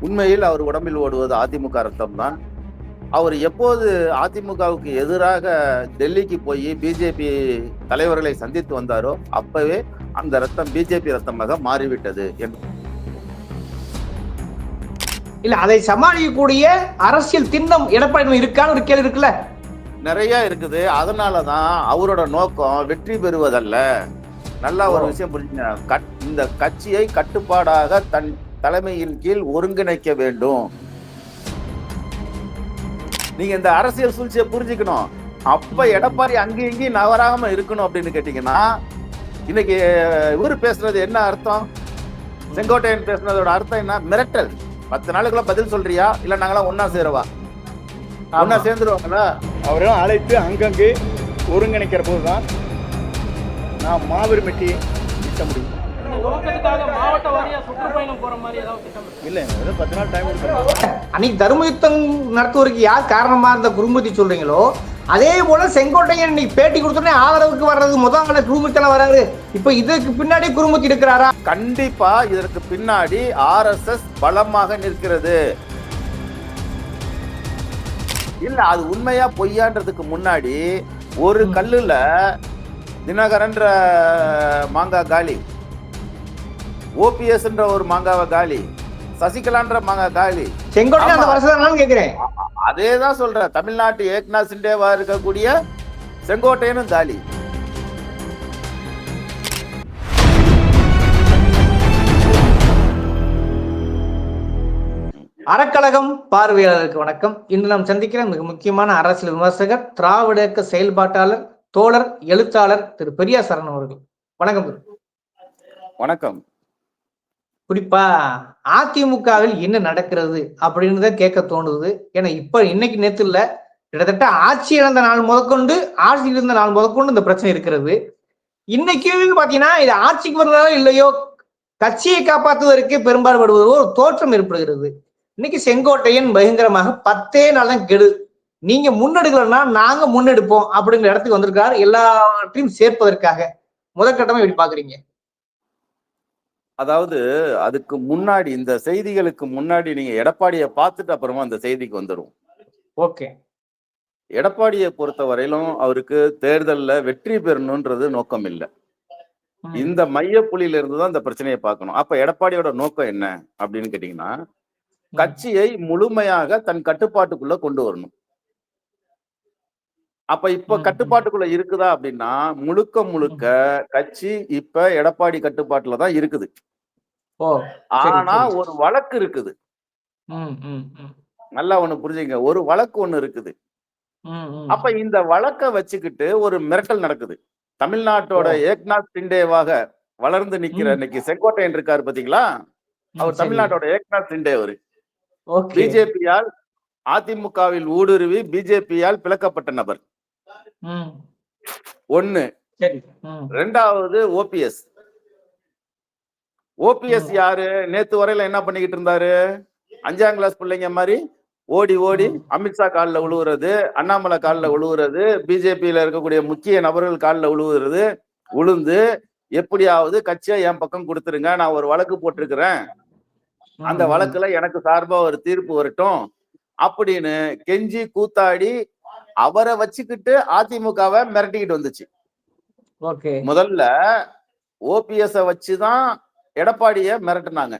உண்மையில் அவர் உடம்பில் ஓடுவது அதிமுக ரத்தம் தான் அவர் எப்போது அதிமுகவுக்கு எதிராக டெல்லிக்கு போய் பிஜேபி தலைவர்களை சந்தித்து வந்தாரோ அப்பவே அந்த ரத்தம் பிஜேபி ரத்தமாக மாறிவிட்டது என்று இல்ல அதை சமாளிக்கக்கூடிய அரசியல் திண்ணம் எடப்பாடி இருக்கான்னு ஒரு கேள்வி இருக்குல்ல? நிறைய இருக்குது. அதனாலதான் அவரோட நோக்கம் வெற்றி பெறுவதல்ல. நல்லா ஒரு. விஷயம் புரிஞ்சுங்க இந்த கட்சியை கட்டுப்பாடாக தன் தலைமையின் கீழ் ஒருங்கிணைக்க வேண்டும். நீங்க இந்த அரசியல் சூழ்ச்சியை புரிஞ்சுக்கணும். அப்ப எடப்பாடி அங்கேயும் இங்கேயும் நவராம இருக்கணும் அப்படின்னு கேட்டீங்கன்னா இன்னைக்கு இவரு பேசுறது என்ன அர்த்தம்? செங்கோட்டையன் பேசுனதோட அர்த்தம் என்ன? மிரட்டல். பத்து நாளுக்குள்ள பதில் சொல்றியா? இல்ல நாங்களாம் ஒன்னா சேரவா? ஒன்னா. சேர்ந்துருவாங்களா? அவரும் அழைத்து அங்கங்கே ஒருங்கிணைக்கிற போது தான் நான் மாபெரும் வெற்றியை முடியும். இல்லை ஏதோ பத்து நாள் டைம் அன்னைக்கு தர்மயுத்தம் நடத்துவதற்கு யார் காரணமா இருந்த குருமதி சொல்றீங்களோ அதே போல செங்கோட்டையன் இன்னைக்கு பேட்டி கொடுத்தோடனே ஆதரவுக்கு வர்றது முதல் ஆள குருமூர்த்தி வராரு. இப்ப இதுக்கு பின்னாடி குருமூர்த்தி இருக்கிறாரா? கண்டிப்பா இதற்கு பின்னாடி ஆர்எஸ்எஸ் பலமாக நிற்கிறது. இல்ல அது உண்மையா பொய்யான்றதுக்கு முன்னாடி ஒரு. கல்லுல தினகரன்ற மாங்காய் காலி. ஓபிஎஸ்ன்ற ஒரு மாங்காவை காலி சசிகலான்ற மாங்காய் காலி. செங்கோட்டையன் அந்த. வருஷம் கேக்குறேன். அதே தான் சொல்றேன். தமிழ்நாட்டு ஏக்நாத் சிண்டேவா இருக்கக்கூடிய செங்கோட்டையனும் காலி. அறக்கழகம் பார்வையாளருக்கு வணக்கம். இன்று நாம் சந்திக்கிற மிக முக்கியமான அரசியல் விமர்சகர் திராவிட இயக்க செயல்பாட்டாளர் தோழர் எழுத்தாளர் திரு பெரியா சரண் அவர்கள். வணக்கம். வணக்கம். குறிப்பா அதிமுகவில் என்ன நடக்கிறது அப்படின்னு தான் கேட்க தோணுது. ஏன்னா இப்ப இன்னைக்கு நேத்து இல்ல கிட்டத்தட்ட ஆட்சி இழந்த நாள் முதற்கொண்டு ஆட்சி இருந்த நாள் முதற்கொண்டு இந்த பிரச்சனை இருக்கிறது. இன்னைக்கு பாத்தீங்கன்னா இது ஆட்சிக்கு வந்ததோ இல்லையோ கட்சியை காப்பாற்றுவதற்கு பெரும்பாடுபடுவது ஒரு தோற்றம் ஏற்படுகிறது. இன்னைக்கு செங்கோட்டையன் பயங்கரமாக பத்தே நாள் தான் கெடு. நீங்க முன்னெடுக்கலன்னா நாங்க முன்னெடுப்போம் அப்படிங்கிற இடத்துக்கு வந்திருக்காரு. எல்லாவற்றையும் சேர்ப்பதற்காக. முதற்கட்டமா இப்படி பாக்குறீங்க? அதாவது அதுக்கு முன்னாடி இந்த செய்திகளுக்கு முன்னாடி நீங்க எடப்பாடியை பார்த்துட்டு அப்புறமா அந்த செய்திக்கு வந்துரும். ஓகே. எடப்பாடியை பொறுத்த வரையிலும் அவருக்கு தேர்தல்ல வெற்றி பெறணுன்றது நோக்கம் இல்லை. இந்த மைய புள்ளியில இருந்து தான் இந்த பிரச்சனையை பார்க்கணும். அப்ப எடப்பாடியோட நோக்கம் என்ன? அப்படின்னு கேட்டீங்கன்னா கட்சியை முழுமையாக தன் கட்டுப்பாட்டுக்குள்ள கொண்டு வரணும். அப்ப இப்ப. கட்டுப்பாட்டுக்குள்ள இருக்குதா அப்படின்னா முழுக்க முழுக்க கட்சி இப்ப எடப்பாடி கட்டுப்பாட்டுல தான் இருக்குது ஆனா. ஒரு வழக்கு இருக்குது நல்லா ஒண்ணு புரிஞ்சுங்க ஒரு வழக்கு ஒண்ணு இருக்குது. அப்ப இந்த வழக்க வச்சுக்கிட்டு ஒரு மிரட்டல் நடக்குது தமிழ்நாட்டோட. ஏக்நாத் சிண்டேவாக வளர்ந்து நிக்கிற. இன்னைக்கு செங்கோட்டையன் இருக்காரு பாத்தீங்களா அவர். தமிழ்நாட்டோட ஏக்நாத் சிண்டே அவரு பிஜேபியால் அதிமுகவில் ஊடுருவி பிஜேபியால் பிளக்கப்பட்ட நபர் ம், ரெண்டாவது ஓபிஎஸ் ஓபிஎஸ். யாரு? நேத்து வரையில என்ன பண்ணிக்கிட்டு இருந்தாரு? அஞ்சாம் கிளாஸ் பிள்ளைங்க மாதிரி ஓடி ஓடி. அமித்ஷா காலில் விழுவுறது அண்ணாமலை காலில் விழுவுறது பிஜேபியில இருக்கக்கூடிய முக்கிய நபர்கள் காலில் விழுவுறது உளுந்து எப்படியாவது கட்சியை என் பக்கம் கொடுத்துருங்க நான் ஒரு வழக்கு போட்டிருக்கிறேன். அந்த வழக்குல எனக்கு சார்பா ஒரு தீர்ப்பு வரட்டும் அப்படின்னு கெஞ்சி கூத்தாடி அவரை வச்சுக்கிட்டு அதிமுகவை மிரட்டிக்கிட்டு வந்துச்சு. ஓகே. முதல்ல ஓபிஎஸ் வச்சுதான் எடப்பாடிய மிரட்டுனாங்க.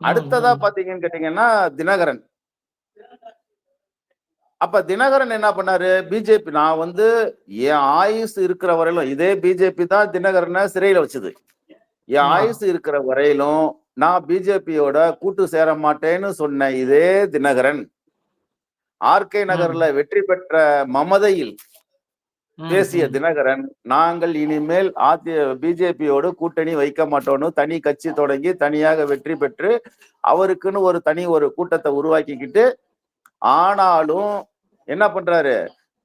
அடுத்ததா. பாத்தீங்கன்னு கேட்டீங்கன்னா தினகரன். அப்ப தினகரன் என்ன பண்ணாரு? பிஜேபி நான் வந்து என் ஆயுசு இருக்கிற வரையிலும் இதே பிஜேபி தான் தினகரனை சிறையில வச்சது. என். ஆயுசு இருக்கிற வரையிலும் நான் பிஜேபியோட கூட்டு சேர மாட்டேன்னு சொன்ன இதே தினகரன். ஆர்கே நகர்ல வெற்றி பெற்ற மமதையில் பேசிய. தினகரன் நாங்கள் இனிமேல் அதி பிஜேபியோடு கூட்டணி வைக்க மாட்டோம்னு தனி கட்சி தொடங்கி தனியாக வெற்றி பெற்று அவருக்குன்னு ஒரு தனி ஒரு கூட்டத்தை உருவாக்கிக்கிட்டு ஆனாலும் என்ன பண்றாரு?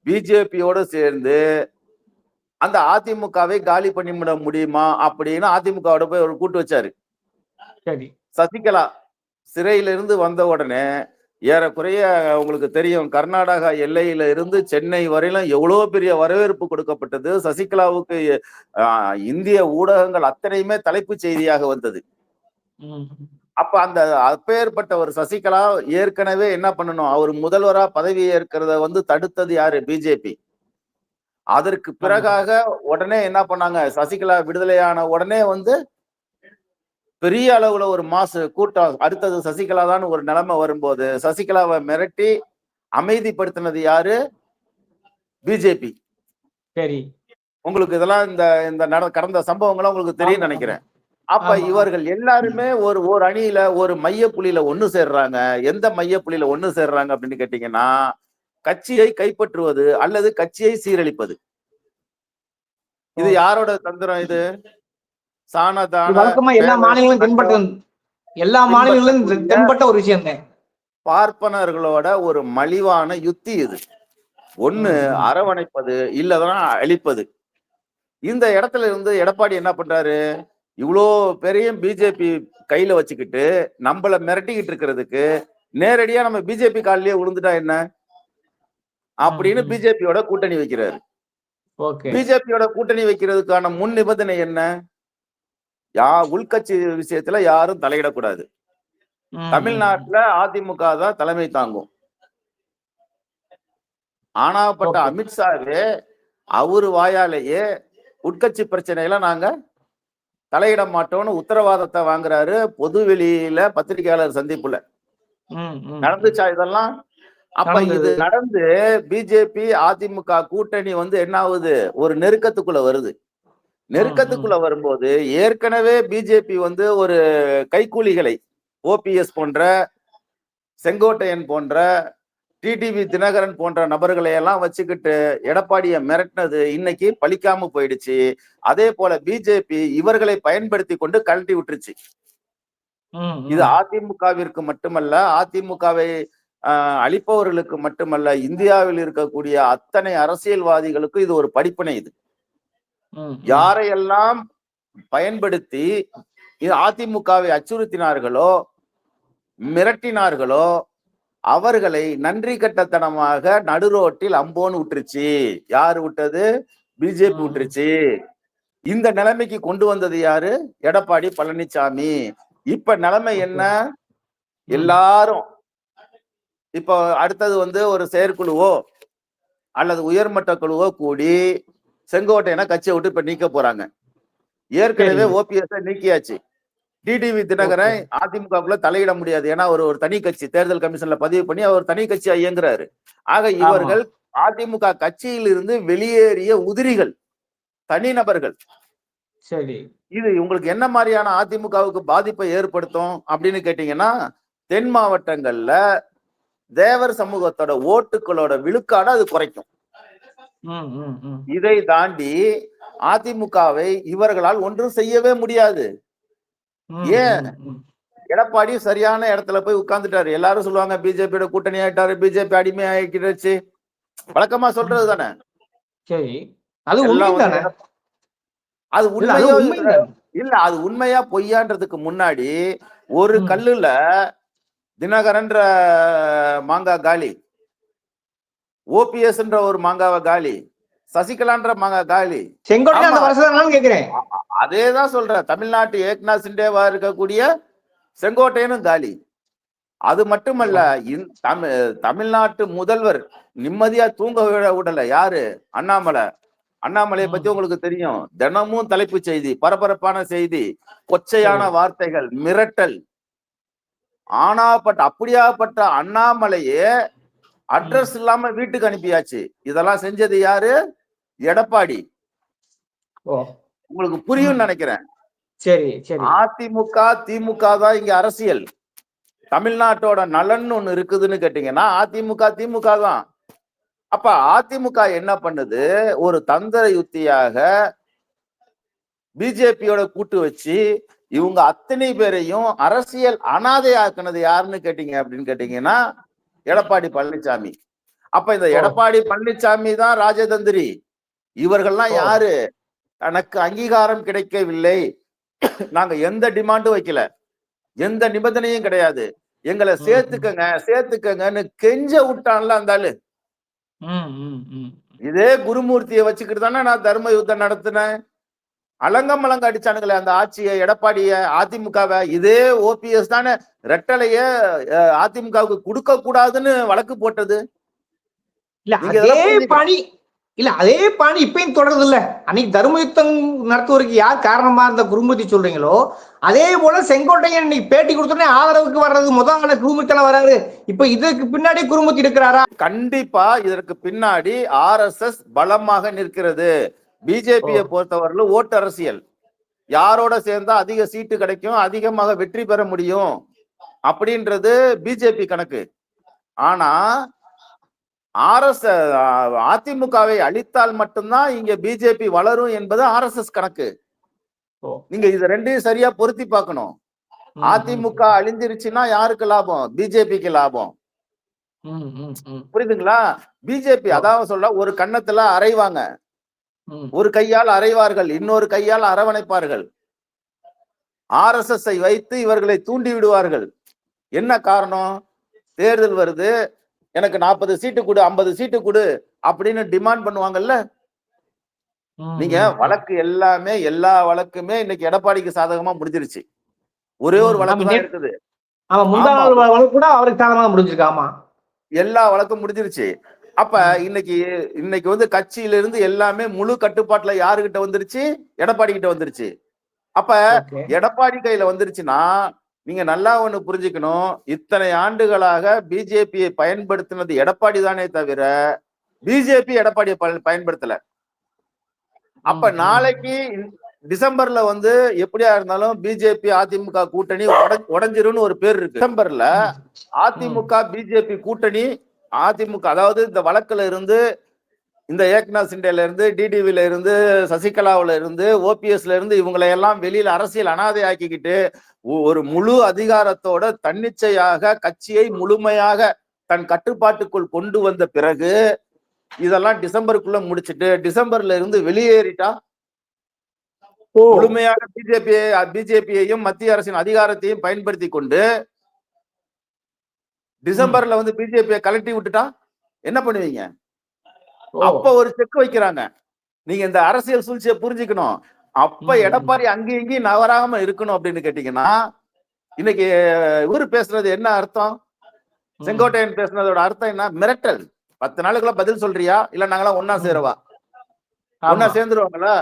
பிஜேபியோடு சேர்ந்து அந்த அதிமுகவை காலி பண்ணிவிட முடியுமா? அப்படின்னு அதிமுகவோட போய் ஒரு கூட்டு வச்சாரு. சரி. சசிகலா சிறையிலிருந்து வந்த உடனே ஏறக்குறைய உங்களுக்கு தெரியும் கர்நாடகா எல்லையில இருந்து சென்னை வரையிலும் எவ்வளவு பெரிய வரவேற்பு கொடுக்கப்பட்டது. சசிகலாவுக்கு இந்திய ஊடகங்கள் அத்தனையுமே தலைப்புச் செய்தியாக வந்தது. அப்ப அந்த அப்பேற்பட்ட ஒரு சசிகலா ஏற்கனவே என்ன பண்ணணும்? அவர் முதல்வரா பதவி ஏற்கிறத வந்து தடுத்தது யாரு? பிஜேபி. அதற்கு பிறகாக உடனே என்ன பண்ணாங்க? சசிகலா விடுதலையான உடனே வந்து பெரிய அளவுல ஒரு மாசு கூட்டம் அடுத்தது சசிகலா தான் ஒரு நிலைமை வரும்போது சசிகலாவை மிரட்டி அமைதிப்படுத்தினது யாரு? பிஜேபி. சரி. உங்களுக்கு இதெல்லாம் இந்த இந்த நட கடந்த சம்பவங்கள்லாம் உங்களுக்கு தெரியும் நினைக்கிறேன். அப்ப. இவர்கள் எல்லாருமே ஒரு ஒரு அணியில ஒரு மைய புள்ளியில ஒண்ணு சேர்றாங்க. எந்த மைய புள்ளியில ஒண்ணு சேர்றாங்க அப்படின்னு கேட்டீங்கன்னா கட்சியை கைப்பற்றுவது அல்லது கட்சியை சீரழிப்பது? இது. யாரோட தந்திரம் இது? சாணதான வழக்கமா எல்லா மாநிலங்களும் தென்பட்ட எல்லா மாநிலங்களும் தென்பட்ட ஒரு விஷயம் தான். பார்ப்பனர்களோட ஒரு மலிவான யுத்தி இது. ஒண்ணு. அரவணைப்பது இல்லதான் அழிப்பது. இந்த இடத்துல இருந்து எடப்பாடி என்ன பண்றாரு? இவ்வளோ பெரிய பிஜேபி கையில வச்சுக்கிட்டு நம்மள மிரட்டிக்கிட்டு இருக்கிறதுக்கு நேரடியா நம்ம பிஜேபி காலிலேயே விழுந்துட்டா என்ன? அப்படின்னு. பிஜேபியோட கூட்டணி வைக்கிறாரு. பிஜேபியோட கூட்டணி வைக்கிறதுக்கான முன் நிபந்தனை என்ன? யா உள்கட்சி விஷயத்துல யாரும் தலையிடக்கூடாது. தமிழ்நாட்டுல அதிமுக தான் தலைமை தாங்கும். ஆனாப்பட்ட. அமித்ஷாவே அவரு வாயாலேயே உட்கட்சி பிரச்சனையில நாங்க தலையிட மாட்டோம்னு உத்தரவாதத்தை வாங்குறாரு பொது வெளியில பத்திரிகையாளர் சந்திப்புல. நடந்துச்சா இதெல்லாம்? அப்ப. இது நடந்து பிஜேபி அதிமுக கூட்டணி வந்து என்ன ஆகுது ஒரு நெருக்கத்துக்குள்ள வருது. நெருக்கத்துக்குள்ள வரும்போது ஏற்கனவே பிஜேபி வந்து ஒரு கைக்கூலிகளை ஓபிஎஸ் போன்ற செங்கோட்டையன் போன்ற டிடிவி தினகரன் போன்ற நபர்களை எல்லாம் வச்சுக்கிட்டு எடப்பாடிய மிரட்டினது இன்னைக்கு பலிக்காம போயிடுச்சு. அதே போல பிஜேபி இவர்களை பயன்படுத்தி கொண்டு கழட்டி விட்டுருச்சு. இது அதிமுகவிற்கு மட்டுமல்ல அதிமுகவை அழிப்பவர்களுக்கு மட்டுமல்ல இந்தியாவில் இருக்கக்கூடிய அத்தனை அரசியல்வாதிகளுக்கும் இது ஒரு படிப்பினை இது. யாரையெல்லாம் பயன்படுத்தி இது அதிமுகவை அச்சுறுத்தினார்களோ மிரட்டினார்களோ அவர்களை நன்றி கட்டத்தனமாக நடுரோட்டில் அம்போன்னு விட்டுருச்சு. யாரு விட்டது? பிஜேபி. விட்டுருச்சு. இந்த நிலைமைக்கு கொண்டு வந்தது யாரு? எடப்பாடி பழனிசாமி இப்ப நிலைமை என்ன? எல்லாரும் இப்போ அடுத்தது வந்து ஒரு செயற்குழுவோ அல்லது உயர்மட்ட குழுவோ கூடி செங்கோட்டையனை கட்சியை விட்டு இப்ப நீக்க போறாங்க. ஏற்கனவே. ஓபிஎஸ் நீக்கியாச்சு. டிடிவி தினகரன் அதிமுகக்குள்ள தலையிட முடியாது. ஏன்னா அவர் ஒரு தனி கட்சி. தேர்தல் கமிஷன்ல பதிவு பண்ணி அவர் தனி கட்சியா இயங்குறாரு. ஆக இவர்கள் அதிமுக கட்சியில் இருந்து வெளியேறிய உதிரிகள் தனிநபர்கள் சரி. இது உங்களுக்கு என்ன மாதிரியான அதிமுகவுக்கு பாதிப்பை ஏற்படுத்தும் அப்படின்னு கேட்டீங்கன்னா தென் மாவட்டங்கள்ல தேவர் சமூகத்தோட ஓட்டுகளோட விழுக்காடு அது குறைக்கும். இதை தாண்டி அதிமுகவை இவர்களால் ஒன்றும் செய்யவே முடியாது. ஏன்? எடப்பாடி சரியான இடத்துல போய் உட்கார்ந்துட்டாரு. எல்லாரும் சொல்லுவாங்க பிஜேபியோட கூட்டணி ஆயிட்டாரு பிஜேபி அடிமை ஆகிடுச்சு வழக்கமா சொல்றது தானே? சரி. அது அது உண்மையோ? இல்ல அது உண்மையா பொய்யான்றதுக்கு முன்னாடி ஒரு. கல்லுல தினகரன்ற மாங்காய் காலி. ஓபிஎஸ்ன்ற ஒரு மாங்காவை காலி சசிகலான்ற மாங்காய் காலி. கேக்குறேன். அதேதான் சொல்றேன். தமிழ்நாட்டு ஏக்நாத் சிண்டேவா இருக்கக்கூடிய செங்கோட்டையனும் காலி. அது மட்டுமல்ல தமிழ்நாட்டு முதல்வர் நிம்மதியா தூங்க விட- விடல. யாரு? அண்ணாமலை. அண்ணாமலையை பத்தி. உங்களுக்கு தெரியும். தினமும் தலைப்புச் செய்தி பரபரப்பான செய்தி கொச்சையான. வார்த்தைகள் மிரட்டல். ஆனாப்பட்ட அப்படியாப்பட்ட அண்ணாமலையே அட்ரஸ் இல்லாம வீட்டுக்கு அனுப்பியாச்சு. இதெல்லாம் செஞ்சது யாரு? எடப்பாடி. உங்களுக்கு புரியும். நினைக்கிறேன். சரி சரி. அதிமுக திமுக தான் இங்க அரசியல். தமிழ்நாட்டோட நலன் ஒண்ணு இருக்குதுன்னு கேட்டீங்கன்னா அதிமுக திமுக தான். அப்ப அதிமுக என்ன பண்ணுது? ஒரு தந்திர யுத்தியாக பிஜேபியோட கூட்டு வச்சு இவங்க அத்தனை பேரையும் அரசியல் அனாதையாக்குனது யாருன்னு கேட்டீங்க அப்படின்னு கேட்டீங்கன்னா எடப்பாடி பழனிசாமி அப்ப இந்த. எடப்பாடி பழனிசாமி தான் ராஜதந்திரி இவர்கள்லாம். யாரு எனக்கு அங்கீகாரம் கிடைக்கவில்லை நாங்க எந்த டிமாண்டும் வைக்கல எந்த நிபந்தனையும் கிடையாது எங்களை. சேர்த்துக்கங்க சேர்த்துக்கங்கன்னு கெஞ்ச விட்டான்ல அந்த ஆளு. இதே குருமூர்த்தியை வச்சுக்கிட்டு தானே நான் தர்ம யுத்தம் நடத்தினேன் அலங்கம் மலங்க அடிச்சானுங்களே அந்த ஆட்சியை எடப்பாடிய அதிமுகவை. இதே ஓபிஎஸ் தானே ரெட்டலைய அதிமுகவுக்கு கொடுக்க கூடாதுன்னு வழக்கு போட்டது. இல்ல அதே. பணி இல்ல அதே பணி இப்பயும் தொடருது இல்ல அன்னைக்கு தர்மயுத்தம் நடத்துவதற்கு யார் காரணமா இருந்த குருமூர்த்தி சொல்றீங்களோ அதே போல செங்கோட்டையன் இன்னைக்கு பேட்டி கொடுத்தோடனே ஆதரவுக்கு வர்றது முதல் ஆள குருமூர்த்தி வராரு. இப்ப இதுக்கு பின்னாடி குருமூர்த்தி இருக்கிறாரா கண்டிப்பா இதற்கு பின்னாடி ஆர்எஸ்எஸ் பலமாக நிற்கிறது. பிஜேபியை பொறுத்தவரையில ஓட்டு அரசியல். யாரோட சேர்ந்தா அதிக சீட்டு கிடைக்கும் அதிகமாக வெற்றி பெற முடியும் அப்படின்றது பிஜேபி கணக்கு. ஆனா ஆர்எஸ் அதிமுகவை அழித்தால் மட்டும்தான் இங்க பிஜேபி வளரும் என்பது ஆர்எஸ்எஸ் கணக்கு. ஓ. நீங்க இது ரெண்டையும் சரியா பொருத்தி பார்க்கணும். அதிமுக அழிஞ்சிருச்சுன்னா யாருக்கு லாபம்? பிஜேபிக்கு லாபம். புரியுதுங்களா? பிஜேபி அதாவது சொல்ல ஒரு கன்னத்துல அரைவாங்க. ஒரு கையால் அரைவார்கள் இன்னொரு கையால் அரவணைப்பார்கள். ஆர்எஸ்எஸ் வைத்து இவர்களை தூண்டி விடுவார்கள். என்ன காரணம்? தேர்தல் வருது. எனக்கு நாற்பது சீட்டு கொடு ஐம்பது சீட்டு கொடு அப்படின்னு டிமாண்ட் பண்ணுவாங்கல்ல? நீங்க. வழக்கு எல்லாமே எல்லா வழக்குமே இன்னைக்கு எடப்பாடிக்கு சாதகமா முடிஞ்சிருச்சு. ஒரே ஒரு வழக்கு தான் இருக்குது. ஆமா முந்தா வழக்கு கூட அவருக்கு சாதகமாக முடிஞ்சிருக்கு ஆமா. எல்லா வழக்கும் முடிஞ்சிருச்சு. அப்ப இன்னைக்கு இன்னைக்கு வந்து கட்சியில இருந்து எல்லாமே முழு கட்டுப்பாட்டுல யாருகிட்ட வந்துருச்சு? எடப்பாடி கிட்ட வந்துருச்சு. அப்ப. எடப்பாடி கையில வந்துருச்சுன்னா நீங்க நல்லா ஒண்ணு புரிஞ்சுக்கணும். இத்தனை ஆண்டுகளாக பிஜேபியை பயன்படுத்தினது எடப்பாடி தானே தவிர பிஜேபி எடப்பாடியை பய- பயன்படுத்தல. அப்ப. நாளைக்கு டிசம்பர்ல வந்து எப்படியா இருந்தாலும் பிஜேபி அதிமுக கூட்டணி உட- உடைஞ்சிரும்னு ஒரு பேர் இருக்கு. டிசம்பர்ல அதிமுக பிஜேபி கூட்டணி அதிமுக அதாவது இந்த வழக்குல இருந்து இந்த ஏக்நாத் சிண்டேல இருந்து டிடிவில இருந்து சசிகலாவுல இருந்து ஓபிஎஸ்ல இருந்து இவங்களை எல்லாம் வெளியில அரசியல் அனாதை ஆக்கிக்கிட்டு ஒரு முழு அதிகாரத்தோட தன்னிச்சையாக கட்சியை முழுமையாக தன் கட்டுப்பாட்டுக்குள் கொண்டு வந்த பிறகு இதெல்லாம் டிசம்பருக்குள்ள முடிச்சிட்டு டிசம்பர்ல இருந்து வெளியேறிட்டா? முழுமையாக பிஜேபி பிஜேபியையும் மத்திய அரசின் அதிகாரத்தையும் பயன்படுத்தி கொண்டு டிசம்பர்ல வந்து பிஜேபியை கலட்டி விட்டுட்டா என்ன பண்ணுவீங்க. அப்ப ஒரு செக் வைக்கிறாங்க. நீங்க இந்த அரசியல் சூழ்ச்சியை புரிஞ்சுக்கணும். அப்ப. எடப்பாடி அங்கேயும் இங்கேயும் நகராம இருக்கணும் அப்படின்னு கேட்டீங்கன்னா இன்னைக்கு இவரு பேசுறது என்ன அர்த்தம். செங்கோட்டையன் பேசுனதோட அர்த்தம் என்ன? மிரட்டல். பத்து நாளுக்குள்ள பதில் சொல்றியா? இல்ல நாங்களாம் ஒன்னா சேரவா. ஒன்னா சேர்ந்துருவாங்களா?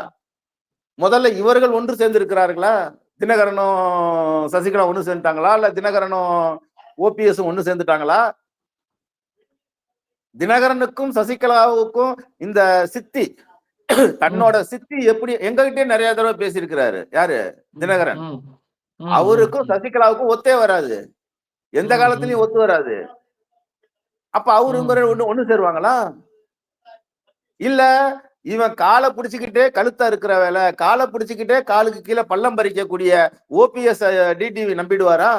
முதல்ல இவர்கள் ஒன்று சேர்ந்து இருக்கிறார்களா தினகரனும் சசிகலா ஒண்ணு சேர்ந்துட்டாங்களா? இல்ல தினகரனும் ஓபிஎஸ் ஒண்ணு சேர்ந்துட்டாங்களா? தினகரனுக்கும் சசிகலாவுக்கும் இந்த சித்தி தன்னோட சித்தி எப்படி எங்ககிட்டயே நிறைய தடவை பேசியிருக்கிறாரு. யாரு? தினகரன். அவருக்கும் சசிகலாவுக்கும் ஒத்தே வராது. எந்த காலத்திலயும் ஒத்து வராது. அப்ப அவரு ஒண்ணு ஒண்ணு சேருவாங்களா? இல்ல இவன் காலை பிடிச்சுக்கிட்டே கழுத்தா இருக்கிற வேலை காலை பிடிச்சுக்கிட்டே காலுக்கு கீழே பள்ளம் பறிக்கக்கூடிய ஓபிஎஸ் டிடிவி நம்பிடுவாரா.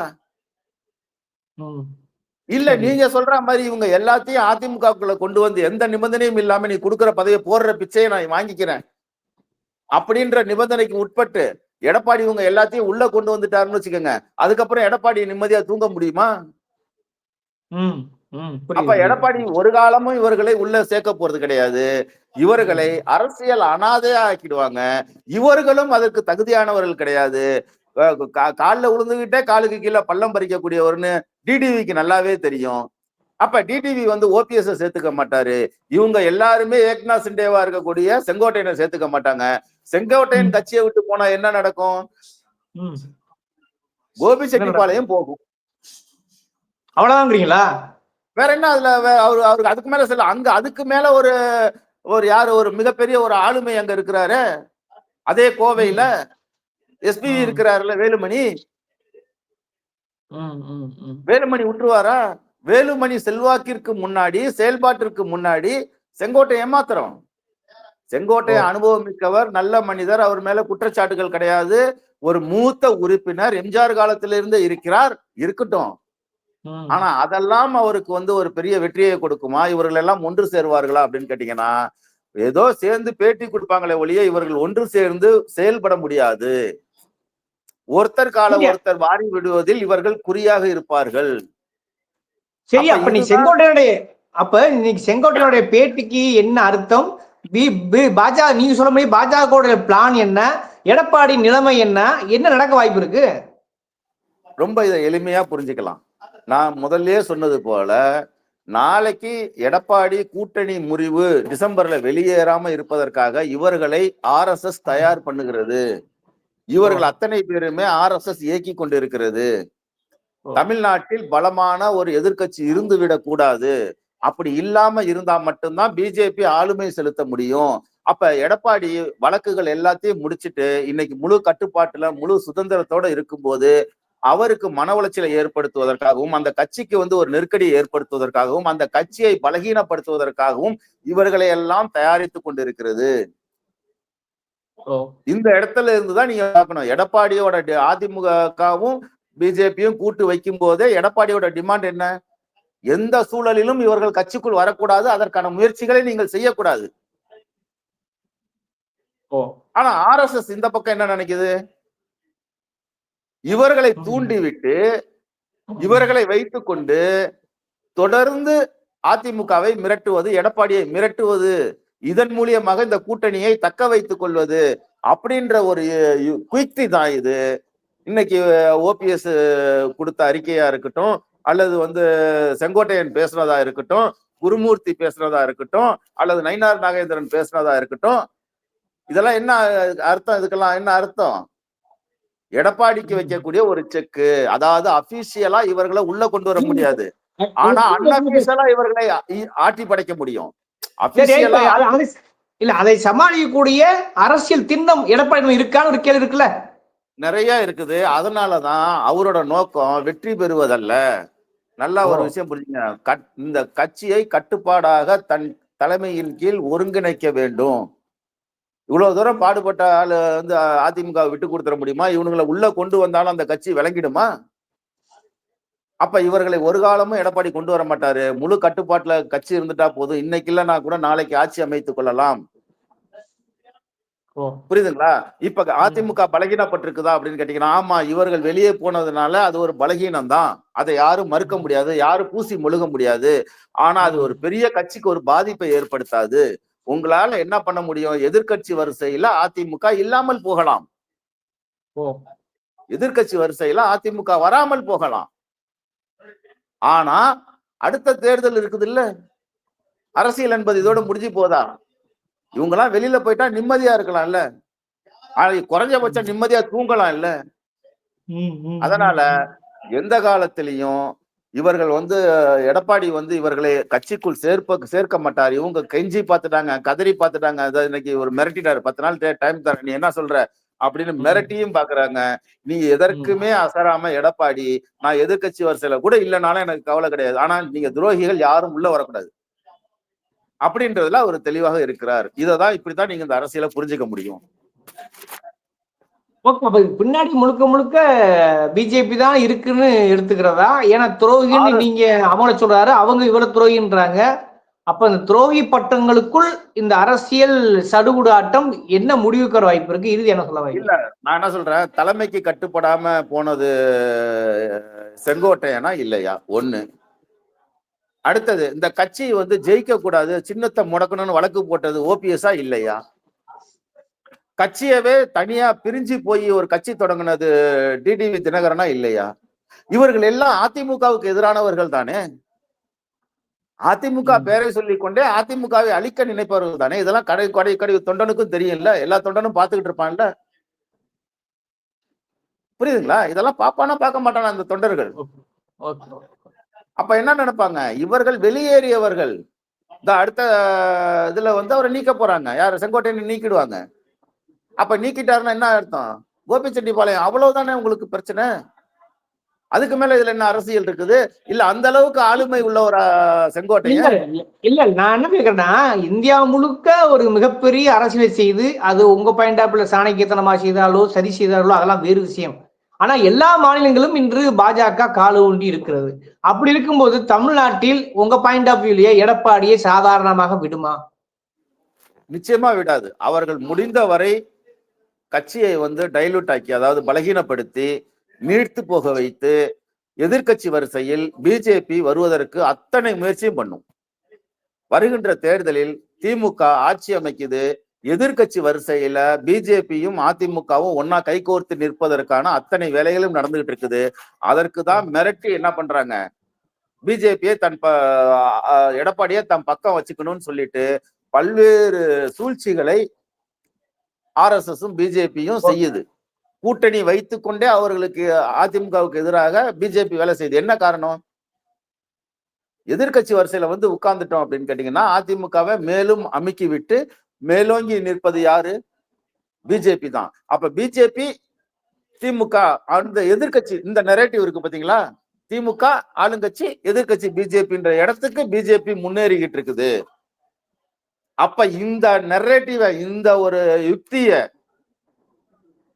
இல்ல. நீங்க சொல்ற மாதிரி இவங்க எல்லாத்தையும் அதிமுகக்குள்ள கொண்டு வந்து எந்த நிபந்தனையும் இல்லாம நீ கொடுக்கிற பதவியை போடுற பிச்சையை நான் வாங்கிக்கிறேன். அப்படின்ற நிபந்தனைக்கு உட்பட்டு எடப்பாடி இவங்க எல்லாத்தையும் உள்ள கொண்டு வந்துட்டாருன்னு வச்சுக்கோங்க. அதுக்கப்புறம் எடப்பாடி நிம்மதியா தூங்க முடியுமா? அப்ப. எடப்பாடி ஒரு காலமும் இவர்களை உள்ள சேர்க்க போறது கிடையாது. இவர்களை அரசியல் அனாதையா ஆக்கிடுவாங்க இவர்களும் அதற்கு தகுதியானவர்கள் கிடையாது. கால்ல விழுந்துகிட்டே காலுக்கு கீழே பள்ளம் பறிக்கக்கூடியவர்னு டிடிவிக்கு நல்லாவே தெரியும். அப்ப டிடிவி வந்து ஓபிஎஸ் சேர்த்துக்க மாட்டாரு. இவங்க எல்லாருமே ஏக்நாத் சிண்டேவா இருக்கக்கூடிய செங்கோட்டையனை சேர்த்துக்க மாட்டாங்க. செங்கோட்டையன் கட்சியை விட்டு போனா என்ன நடக்கும்? ம். கோபிச்செட்டிப்பாளையம் போகும். அவ்வளவுதாங்கிறீங்களா? வேற என்ன அதுல அவரு அவருக்கு அதுக்கு மேல சொல்ல அங்க அதுக்கு மேல ஒரு ஒரு யாரு ஒரு மிகப்பெரிய ஒரு ஆளுமை அங்க இருக்கிறாரு. அதே கோவையில எஸ்பி. இருக்கிறாருல வேலுமணி. வேலுமணி விட்டுருவாரா வேலுமணி செல்வாக்கிற்கு முன்னாடி செயல்பாட்டிற்கு முன்னாடி செங்கோட்டை ஏமாத்திரம் செங்கோட்டை. அனுபவம் மிக்கவர் நல்ல மனிதர் அவர் மேல குற்றச்சாட்டுகள் கிடையாது ஒரு மூத்த உறுப்பினர் எம்ஜிஆர் காலத்திலிருந்து இருக்கிறார் இருக்கட்டும். ஆனா அதெல்லாம் அவருக்கு வந்து ஒரு பெரிய வெற்றியை கொடுக்குமா இவர்கள் எல்லாம் ஒன்று சேருவார்களா அப்படின்னு கேட்டீங்கன்னா ஏதோ சேர்ந்து பேட்டி கொடுப்பாங்களே ஒழிய இவர்கள் ஒன்று சேர்ந்து செயல்பட முடியாது ஒருத்தர் கால இல்லையா? ஒருத்தர் வாரி விடுவதில் இவர்கள் குறியாக இருப்பார்கள். சரி அப்ப நீ செங்கோட்டையோடைய அப்ப இன்னைக்கு செங்கோட்டையோடைய பேட்டிக்கு என்ன அர்த்தம்? பாஜக நீங்க சொல்ல முடியும் பாஜக பிளான் என்ன? எடப்பாடி நிலைமை என்ன? என்ன நடக்க வாய்ப்பு இருக்கு? ரொம்ப இதை எளிமையா புரிஞ்சுக்கலாம். நான் முதல்லயே சொன்னது போல நாளைக்கு எடப்பாடி கூட்டணி முறிவு டிசம்பர்ல வெளியேறாம இருப்பதற்காக இவர்களை ஆர்எஸ்எஸ் தயார் பண்ணுகிறது. இவர்கள் அத்தனை பேருமே ஆர்எஸ்எஸ் இயக்கி கொண்டிருக்கிறது. தமிழ்நாட்டில் பலமான ஒரு எதிர்க்கட்சி இருந்து விடக்கூடாது அப்படி இல்லாம இருந்தா மட்டும்தான் பிஜேபி ஆளுமை செலுத்த முடியும். அப்ப எடப்பாடி வழக்குகள் எல்லாத்தையும் முடிச்சிட்டு இன்னைக்கு முழு கட்டுப்பாட்டுல முழு சுதந்திரத்தோட இருக்கும்போது அவருக்கு மன உளைச்சலை ஏற்படுத்துவதற்காகவும் அந்த கட்சிக்கு வந்து ஒரு நெருக்கடியை ஏற்படுத்துவதற்காகவும் அந்த கட்சியை பலகீனப்படுத்துவதற்காகவும் இவர்களை எல்லாம் தயாரித்து கொண்டிருக்கிறது. இந்த இடத்துல இருந்துதான் நீங்க பார்க்கணும். எடப்பாடியோட அதிமுகவும் பிஜேபியும் கூட்டு வைக்கும் போதே எடப்பாடியோட டிமாண்ட் என்ன? எந்த சூழலிலும் இவர்கள் கட்சிக்குள் வரக்கூடாது. அதற்கான முயற்சிகளை நீங்கள் செய்யக்கூடாது. ஆனா ஆர்எஸ்எஸ் இந்த பக்கம் என்ன நினைக்குது? இவர்களை தூண்டிவிட்டு இவர்களை வைத்துக்கொண்டு தொடர்ந்து அதிமுகவை மிரட்டுவது எடப்பாடியை மிரட்டுவது இதன் மூலியமாக இந்த கூட்டணியை தக்க வைத்துக் கொள்வது அப்படின்ற ஒரு குயுக்தி தான் இது. இன்னைக்கு ஓபிஎஸ் கொடுத்த அறிக்கையா இருக்கட்டும் அல்லது வந்து செங்கோட்டையன் பேசுனதா இருக்கட்டும் குருமூர்த்தி பேசுனதா இருக்கட்டும் அல்லது நயினார் நாகேந்திரன் பேசுனதா இருக்கட்டும் இதெல்லாம் என்ன அர்த்தம்? இதுக்கெல்லாம் என்ன அர்த்தம்? எடப்பாடிக்கு வைக்கக்கூடிய ஒரு செக்கு அதாவது அபிஷியலா இவர்களை உள்ள கொண்டு வர முடியாது. ஆனா அன்அபிஷியலா இவர்களை ஆட்டி படைக்க முடியும். இல்ல அதை சமாளிக்கக்கூடிய அரசியல் திண்ணம் எடப்பாடி இருக்கான்னு ஒரு கேள்வி இருக்குல்ல? நிறைய இருக்குது. அதனாலதான் அவரோட நோக்கம் வெற்றி பெறுவதல்ல. நல்லா ஒரு. விஷயம் புரிஞ்சுங்க. கட்- இந்த கட்சியை கட்டுப்பாடாக தன் தலைமையின் கீழ் ஒருங்கிணைக்க வேண்டும். இவ்வளவு தூரம் பாடுபட்ட ஆளு வந்து அதிமுக விட்டு கொடுத்துட முடியுமா? இவனுங்களை உள்ள கொண்டு வந்தாலும் அந்த கட்சி விளங்கிடுமா? அப்ப இவர்களை ஒரு காலமும் எடப்பாடி கொண்டு வர மாட்டாரு. முழு கட்டுப்பாட்டுல கட்சி இருந்துட்டா போதும். இன்னைக்கு இல்லைன்னா கூட நாளைக்கு ஆட்சி அமைத்துக் கொள்ளலாம். புரியுதுங்களா? இப்ப அதிமுக பலகீனப்பட்டிருக்குதா அப்படின்னு கேட்டீங்கன்னா ஆமா இவர்கள் வெளியே போனதுனால அது ஒரு பலகீனம் தான் அதை யாரும் மறுக்க முடியாது. யாரும் பூசி முழுக முடியாது. ஆனா அது ஒரு பெரிய கட்சிக்கு ஒரு பாதிப்பை ஏற்படுத்தாது. உங்களால என்ன பண்ண முடியும்? எதிர்க்கட்சி வரிசையில அதிமுக இல்லாமல் போகலாம். ஓ. எதிர்க்கட்சி வரிசையில அதிமுக வராமல் போகலாம். ஆனா அடுத்த தேர்தல் இருக்குது இல்ல அரசியல் என்பது இதோட முடிஞ்சு போதா? இவங்கெல்லாம் வெளியில போயிட்டா நிம்மதியா இருக்கலாம்ல? நாளைக்கு குறைஞ்சபட்சம் நிம்மதியா தூங்கலாம் இல்ல அதனால. எந்த காலத்திலையும் இவர்கள் வந்து எடப்பாடி வந்து இவர்களை கட்சிக்குள் சேர்ப்ப சேர்க்க மாட்டார். இவங்க கெஞ்சி பார்த்துட்டாங்க கதறி பார்த்துட்டாங்க. அதாவது இன்னைக்கு ஒரு மிரட்டிட்டாரு. பத்து நாள் டைம் தர நீ என்ன சொல்ற? அப்படின்னு மிரட்டியும் பாக்குறாங்க. நீ எதற்குமே அசராம எடப்பாடி நான் எதிர்க்கட்சி வரிசையில கூட இல்லைனாலும் எனக்கு கவலை கிடையாது. ஆனா நீங்க துரோகிகள் யாரும் உள்ள வரக்கூடாது. அப்படின்றதுல அவர் தெளிவாக இருக்கிறார். இததான் இப்படித்தான் நீங்க இந்த அரசியலை புரிஞ்சுக்க முடியும். பின்னாடி முழுக்க முழுக்க பிஜேபி தான் இருக்குன்னு எடுத்துக்கிறதா? ஏன்னா துரோகின்னு நீங்க அவங்கள சொல்றாரு. அவங்க இவர துரோகின்றாங்க. அப்ப இந்த துரோகி பட்டங்களுக்குள் இந்த அரசியல் சடுகுடு ஆட்டம் என்ன முடிவுக்கிற வாய்ப்பு இருக்கு? இறுதி என்ன சொல்ல வாய்ப்பு? நான் என்ன சொல்றேன்? தலைமைக்கு கட்டுப்படாம போனது செங்கோட்டையனா இல்லையா? ஒண்ணு. அடுத்தது இந்த கட்சி வந்து ஜெயிக்க கூடாது சின்னத்தை முடக்கணும்னு வழக்கு போட்டது ஓபிஎஸ்ஆ இல்லையா? கட்சியவே தனியா பிரிஞ்சு போய் ஒரு கட்சி தொடங்கினது டிடிவி தினகரனா இல்லையா? இவர்கள் எல்லாம் அதிமுகவுக்கு எதிரானவர்கள் தானே? அதிமுக. பேரை சொல்லிக் கொண்டே அதிமுகவை அழிக்க நினைப்பவர்கள் தானே? இதெல்லாம் கடை கடை கடை தொண்டனுக்கும் தெரியும்ல. எல்லா தொண்டனும் பார்த்துக்கிட்டு இருப்பான்ல. புரியுதுங்களா? இதெல்லாம் பாப்பானா பார்க்க மாட்டானா அந்த தொண்டர்கள்? அப்ப என்ன நினைப்பாங்க? இவர்கள் வெளியேறியவர்கள். இந்த அடுத்த இதுல வந்து அவரை நீக்க போறாங்க. யார்? செங்கோட்டையனை நீக்கிடுவாங்க. அப்ப நீக்கிட்டாருன்னா என்ன அர்த்தம்? கோபிச்செட்டிப்பாளையம் அவ்வளவுதானே உங்களுக்கு பிரச்சனை? அதுக்கு மேல இதுல என்ன அரசியல் இருக்குது? இல்ல அந்த அளவுக்கு ஆளுமை உள்ள ஒரு செங்கோட்டையன் இல்ல நான் என்ன கேக்குறேன்னா இந்தியா முழுக்க ஒரு மிகப்பெரிய அரசியலை செய்து அது உங்க பாயிண்ட் ஆப்ல சாணக்கியத்தனமா செய்தாலோ சரி செய்தாலோ அதெல்லாம் வேறு விஷயம். ஆனா எல்லா மாநிலங்களும் இன்று பாஜக காலு ஊண்டி இருக்கிறது. அப்படி இருக்கும்போது தமிழ்நாட்டில் உங்க பாயிண்ட் ஆஃப் வியூலயே எடப்பாடியை சாதாரணமாக விடுமா? நிச்சயமா விடாது. அவர்கள் முடிந்த வரை கட்சியை வந்து டைலூட் ஆக்கி அதாவது பலகீனப்படுத்தி நீர்த்து போக வைத்து எதிர்க்கட்சி வரிசையில் பிஜேபி வருவதற்கு அத்தனை முயற்சியும் பண்ணும். வருகின்ற தேர்தலில் திமுக ஆட்சி அமைக்குது. எதிர்க்கட்சி வரிசையில பிஜேபியும் அதிமுகவும் ஒன்னா கைகோர்த்து நிற்பதற்கான அத்தனை வேலைகளும் நடந்துகிட்டு இருக்குது. அதற்கு தான் மிரட்டி என்ன பண்றாங்க? பிஜேபியை தன் ப எடப்பாடியை தன் பக்கம் வச்சுக்கணும்னு சொல்லிட்டு பல்வேறு சூழ்ச்சிகளை ஆர்எஸ்எஸும் பிஜேபியும் செய்யுது. கூட்டணி வைத்துக்கொண்டே அவர்களுக்கு அதிமுகவுக்கு எதிராக பிஜேபி வேலை செய்யுது என்ன காரணம்? எதிர்க்கட்சி வரிசையில வந்து உட்கார்ந்துட்டோம் அப்படின்னு கேட்டீங்கன்னா அதிமுகவை மேலும் அமுக்கி விட்டு மேலோங்கி நிற்பது யாரு? பிஜேபி தான். அப்ப பிஜேபி திமுக அந்த எதிர்க்கட்சி இந்த நெரேட்டிவ் இருக்கு பாத்தீங்களா? திமுக ஆளுங்கட்சி எதிர்க்கட்சி பிஜேபின்ற இடத்துக்கு பிஜேபி முன்னேறிக்கிட்டு இருக்குது. அப்ப இந்த நெரேட்டிவ இந்த ஒரு யுக்திய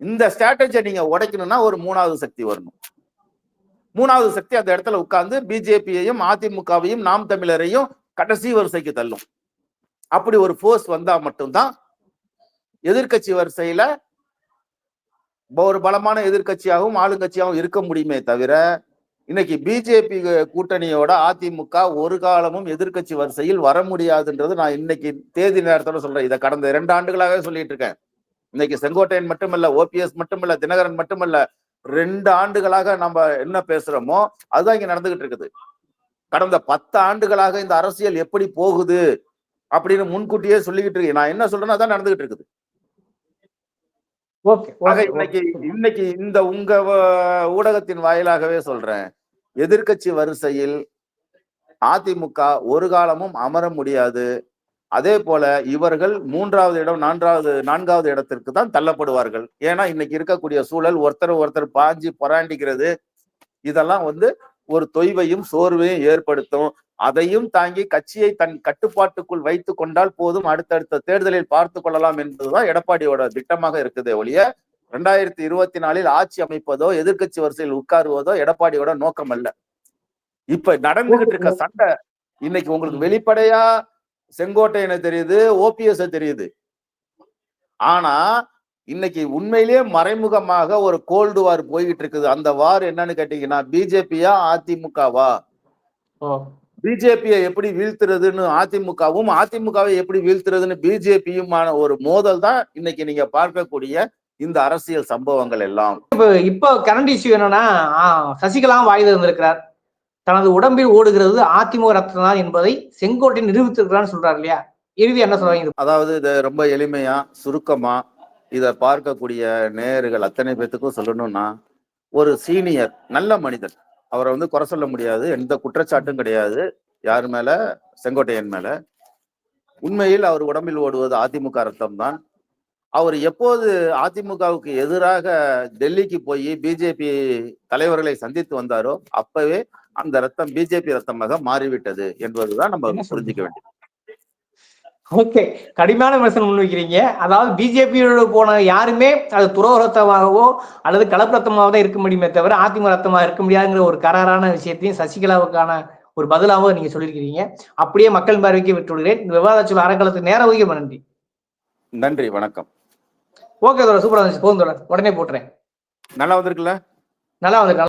இந்த ஸ்ட்ராட்டஜியை நீங்க உடைக்கணும்னா ஒரு மூணாவது சக்தி வரணும். மூணாவது சக்தி அந்த இடத்துல உட்கார்ந்து பிஜேபியையும் அதிமுகவையும் நாம் தமிழரையும் கடைசி வரிசைக்கு தள்ளும். அப்படி ஒரு ஃபோர்ஸ் வந்தா மட்டும்தான் எதிர்க்கட்சி வரிசையில ஒரு பலமான எதிர்க்கட்சியாகவும் ஆளுங்கட்சியாகவும் இருக்க முடியுமே தவிர இன்னைக்கு பிஜேபி கூட்டணியோட அதிமுக ஒரு காலமும் எதிர்க்கட்சி வரிசையில் வர முடியாதுன்றது நான் இன்னைக்கு தேதி நேரத்தோட சொல்றேன். இதை கடந்த இரண்டு ஆண்டுகளாகவே சொல்லிட்டு இருக்கேன். இன்னைக்கு செங்கோட்டையன் மட்டுமல்ல ஓபிஎஸ் மட்டுமல்ல தினகரன் மட்டுமல்ல ரெண்டு ஆண்டுகளாக நம்ம என்ன பேசுறோமோ அதுதான் இங்க நடந்துகிட்டு இருக்குது. கடந்த பத்து ஆண்டுகளாக இந்த அரசியல் எப்படி போகுது அப்படின்னு முன்கூட்டியே சொல்லிக்கிட்டு இருக்கு. நான் என்ன சொல்றேன்னா அதான் நடந்துகிட்டு இருக்குது. இன்னைக்கு இன்னைக்கு இந்த உங்க ஊடகத்தின் வாயிலாகவே சொல்றேன். எதிர்க்கட்சி வரிசையில் அதிமுக ஒரு காலமும் அமர முடியாது. அதே போல இவர்கள் மூன்றாவது இடம் நான்காவது நான்காவது இடத்திற்கு தான் தள்ளப்படுவார்கள். ஏன்னா இன்னைக்கு இருக்கக்கூடிய சூழல் ஒருத்தர் ஒருத்தர் பாஞ்சி பொறாண்டிக்கிறது. இதெல்லாம் வந்து ஒரு தொய்வையும் சோர்வையும் ஏற்படுத்தும். அதையும் தாங்கி கட்சியை தன் கட்டுப்பாட்டுக்குள் வைத்து கொண்டால் போதும். அடுத்தடுத்த தேர்தலில் பார்த்து கொள்ளலாம் என்பதுதான் எடப்பாடியோட திட்டமாக இருக்குது ஒழிய ரெண்டாயிரத்தி இருபத்தி நாலில் ஆட்சி அமைப்பதோ எதிர்க்கட்சி வரிசையில் உட்காருவதோ எடப்பாடியோட நோக்கம் அல்ல இப்ப நடந்துகிட்டு இருக்க சண்டை இன்னைக்கு உங்களுக்கு வெளிப்படையா செங்கோட்டையனை தெரியுது? ஓபிஎஸ் தெரியுது. ஆனா இன்னைக்கு உண்மையிலேயே மறைமுகமாக ஒரு கோல்டு வார் போய்கிட்டு இருக்குது அந்த வார் என்னன்னு கேட்டீங்கன்னா பிஜேபியா அதிமுகவா பிஜேபியை எப்படி வீழ்த்துறதுன்னு அதிமுகவும் அதிமுகவை எப்படி வீழ்த்துறதுன்னு பிஜேபியுமான ஒரு மோதல் தான் இன்னைக்கு நீங்க பார்க்கக்கூடிய இந்த அரசியல் சம்பவங்கள் எல்லாம். இப்போ இப்போ கரண்ட் இஷ்யூ என்னன்னா சசிகலா வாய் திறந்திருக்கிறார். தனது உடம்பில் ஓடுகிறது அதிமுக ரத்தம் தான் என்பதை செங்கோட்டை நிரூபித்திருக்கிறான்னு சொல்றாரு இல்லையா? இறுதி என்ன சொல்றாங்க அதாவது இதை ரொம்ப எளிமையா சுருக்கமா இதை பார்க்கக்கூடிய நேயர்கள் அத்தனை பேத்துக்கும் சொல்லணும்னா ஒரு சீனியர் நல்ல மனிதர் அவரை வந்து குறை சொல்ல முடியாது எந்த குற்றச்சாட்டும் கிடையாது யார் மேல? செங்கோட்டையன் மேல. உண்மையில் அவர் உடம்பில் ஓடுவது அதிமுக ரத்தம் தான் அவர் எப்போது அதிமுகவுக்கு எதிராக டெல்லிக்கு போய் பிஜேபி தலைவர்களை சந்தித்து வந்தாரோ அப்பவே அந்த ரத்தம் பிஜேபி ரத்தமாக மாறிவிட்டது என்பதுதான் நம்ம? புரிஞ்சுக்க வேண்டியது. ஓகே. கடுமையான விமர்சனம் முன்வைக்கிறீங்க. அதாவது பிஜேபியோட போன யாருமே அது துறவு ரத்தமாகவோ அல்லது கலப்பு ரத்தமாகவோ தான் இருக்க முடியுமே தவிர அதிமுக ரத்தமாக இருக்க முடியாதுங்கிற ஒரு கராரான விஷயத்தையும் சசிகலாவுக்கான ஒரு பதிலாகவும் நீங்க சொல்லியிருக்கிறீங்க. அப்படியே மக்கள் பார்வைக்கு விட்டு விடுகிறேன் இந்த விவாத சொல் அறக்கலத்துக்கு நேரம் ஒதுக்க நன்றி. நன்றி. வணக்கம். ஓகே தோழர். சூப்பரா இருந்துச்சு. போதும் தோழர். உடனே போட்டுறேன். நல்லா வந்திருக்குல்ல? நல்லா வந்து